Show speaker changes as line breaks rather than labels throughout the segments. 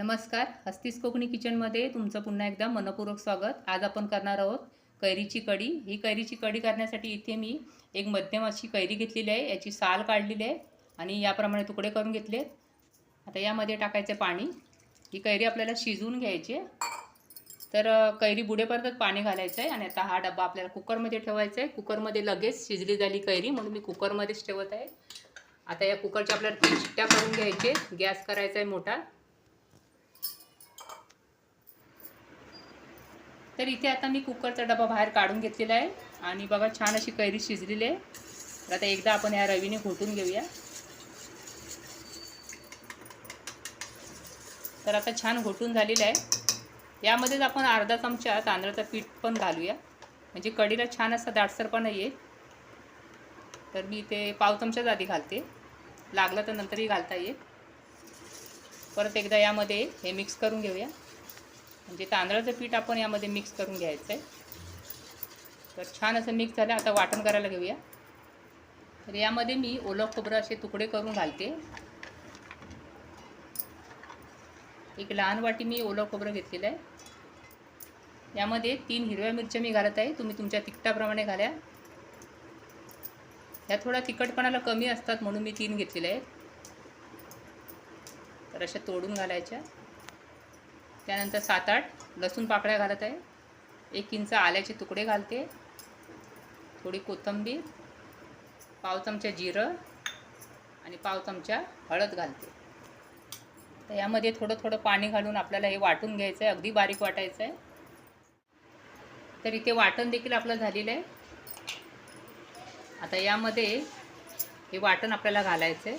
नमस्कार हस्तीस कोकणी किचनमध्ये तुमचं पुन्हा एकदा मनपूर्वक स्वागत. आज आपण करणार आहोत कैरीची कढी. ही कैरीची कढी करण्यासाठी इथे मी एक मध्यम अशी कैरी घेतलेली आहे. याची साल काढलेली आहे आणि याप्रमाणे तुकडे करून घेतले आता यामध्ये टाकायचे पाणी. ही कैरी आपल्याला शिजवून घ्यायची आहे. तर कैरी बुडेपर्यंत पाणी घालायचं आहे आणि आता हा डबा आपल्याला कुकरमध्ये ठेवायचा आहे. कुकरमध्ये लगेच शिजली झाली कैरी म्हणून मी कुकरमध्येच ठेवत आहे. आता या कुकरच्या आपल्याला तीन शिट्ट्या करून घ्यायचे. गॅस करायचा आहे मोठा. तर इथे आता मी कुकरचा डबा बाहेर काढून घेतलेला आहे. आणि बघा छान अशी कैरी शिजलेली आहे. तर आता एकदा आपण ह्या रवीने घोटून घेऊया. तर आता छान घोटून झालेलं आहे. यामध्येच आपण अर्धा चमचा तांदळाचं पीठ पण घालूया. म्हणजे कढीला छान असा दाटसरपणा येईल तर मी इथे पाव चमचाच आधी घालते. लागलं तर नंतरही घालता येईल. परत एकदा यामध्ये हे मिक्स करून घेऊया. म्हणजे तांदळाचं पीठ आपण यामध्ये मिक्स करून घ्यायचं आहे तर छान असं मिक्स झालं. आता वाटण करायला घेऊया. तर यामध्ये मी ओलं खोबरं असे तुकडे करून घालते. एक लहान वाटी मी ओलं खोबरं घेतलेलं आहे. यामध्ये तीन हिरव्या मिरच्या मी घालत आहे. तुम्ही तुमच्या तिखटाप्रमाणे घाल्या ह्या थोड्या तिखटपणाला कमी असतात म्हणून मी तीन घेतलेल्या आहेत. तर अशा तोडून घालायच्या. त्यानंतर सात आठ लसूण पाकळ्या घालत आहे. एक इंच आल्याचे तुकडे घालते. थोडी कोथिंबीर पाव चमचा जिरं आणि पाव चमचा हळद घालते. तर यामध्ये थोडं थोडं पाणी घालून आपल्याला हे वाटून घ्यायचं आहे अगदी बारीक वाटायचं आहे तर इथे वाटण देखील आपलं झालेलं आहे. आता यामध्ये हे वाटण आपल्याला घालायचं आहे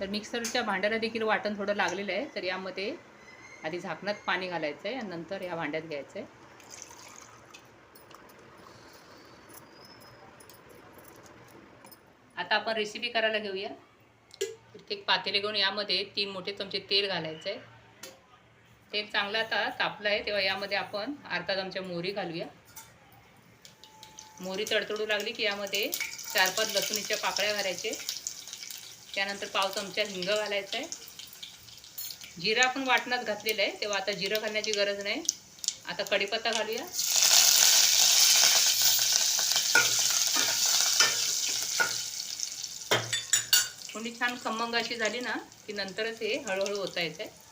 तर मिक्सरच्या भांड्याला देखील वाटण थोडं लागलेलं आहे तर यामध्ये आधी झाकणात पाणी घालायचं आहे आणि नंतर ह्या भांड्यात घ्यायचं आहे आता आपण रेसिपी करायला घेऊया. एक पातेले घेऊन यामध्ये तीन मोठे चमचे तेल घालायचं आहे तेल चांगलं आता तापलं आहे तेव्हा यामध्ये आपण अर्धा चमचा मोहरी घालूया. मोहरी तडतडू लागली की यामध्ये चार पाच लसुणीच्या पाकळ्या घालायचे. त्यानंतर पाव चमचा हिंग घालायचा आहे जिरा आपण वाटणात घातलेलं आहे तेव्हा आता जिरं घालण्याची गरज नाही. आता कढीपत्ता घालूया. कोणी छान खमंग अशी झाली ना की नंतरच हे हळूहळू ओतायचं आहे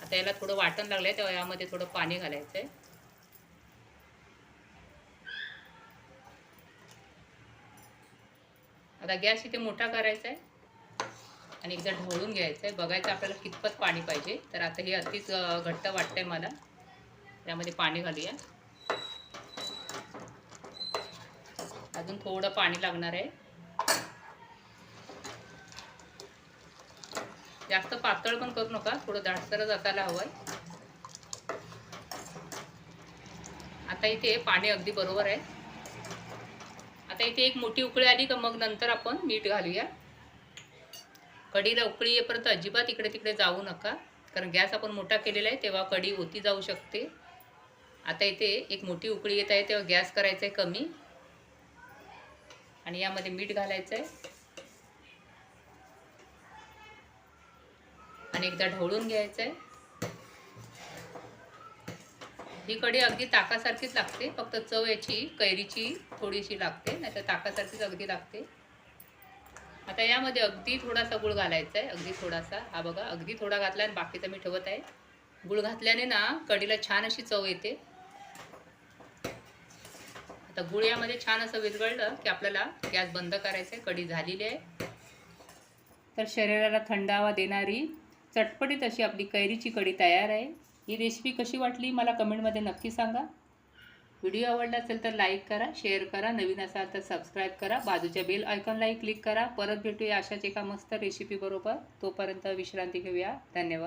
आता याला थोडं वाटण लागलं आहे तेव्हा यामध्ये थोडं पाणी घालायचं आहे आता गॅस इथे मोठा करायचा आहे आणि एकदा ढवळून घ्यायचं आहे बघायचं आपल्याला कितपत पाणी पाहिजे. तर आता हे अतिच घट्ट वाटतंय मला. त्यामध्ये पाणी घालूया. अजून थोडं पाणी लागणार आहे. जास्त पातळ पण करू नका. थोडं दाटसरच असायला हवं आहे आता इथे पाणी अगदी बरोबर आहे. आता इथे एक मोठी उकळी आली का मग नंतर आपण मीठ घालूया. कढीला उकळी येईपर्यंत अजिबात इकडे तिकडे जाऊ नका. कारण गॅस आपण मोठा केलेला आहे तेव्हा कढी होती जाऊ शकते. आता इथे एक मोठी उकळी येत आहे तेव्हा गॅस करायचा आहे कमी. आणि यामध्ये मीठ घालायचं आहे आणि एकदा ढवळून घ्यायचं आहे ही कढी अगदी ताकासारखीच लागते. फक्त चव याची कैरीची थोडीशी लागते नाही तर ताकासारखीच अगदी लागते. आता यामध्ये अगदी थोडासा गुळ घालायचा आहे. अगदी थोडासा. हा बघा अगदी थोडा घातला आणि बाकीचा मी ठेवत आहे. गुळ घातल्याने ना कढीला छान अशी चव येते. आता गुळ यामध्ये छान असं विरघळलं की आपल्याला गॅस बंद करायचा आहे. कढी झालेली आहे. तर शरीराला थंडावा देणारी चटपटीत अशी आपली कैरीची कढी तयार आहे. ही रेसिपी कशी वाटली मला कमेंटमध्ये नक्की सांगा. व्हिडिओ आवडला असेल तर लाईक करा शेअर करा नवीन असाल तर सबस्क्राईब करा बाजूच्या बेल आयकॉनलाही क्लिक करा. परत भेटूया अशाच एका मस्त रेसिपीबरोबर तोपर्यंत विश्रांती घेऊया. धन्यवाद.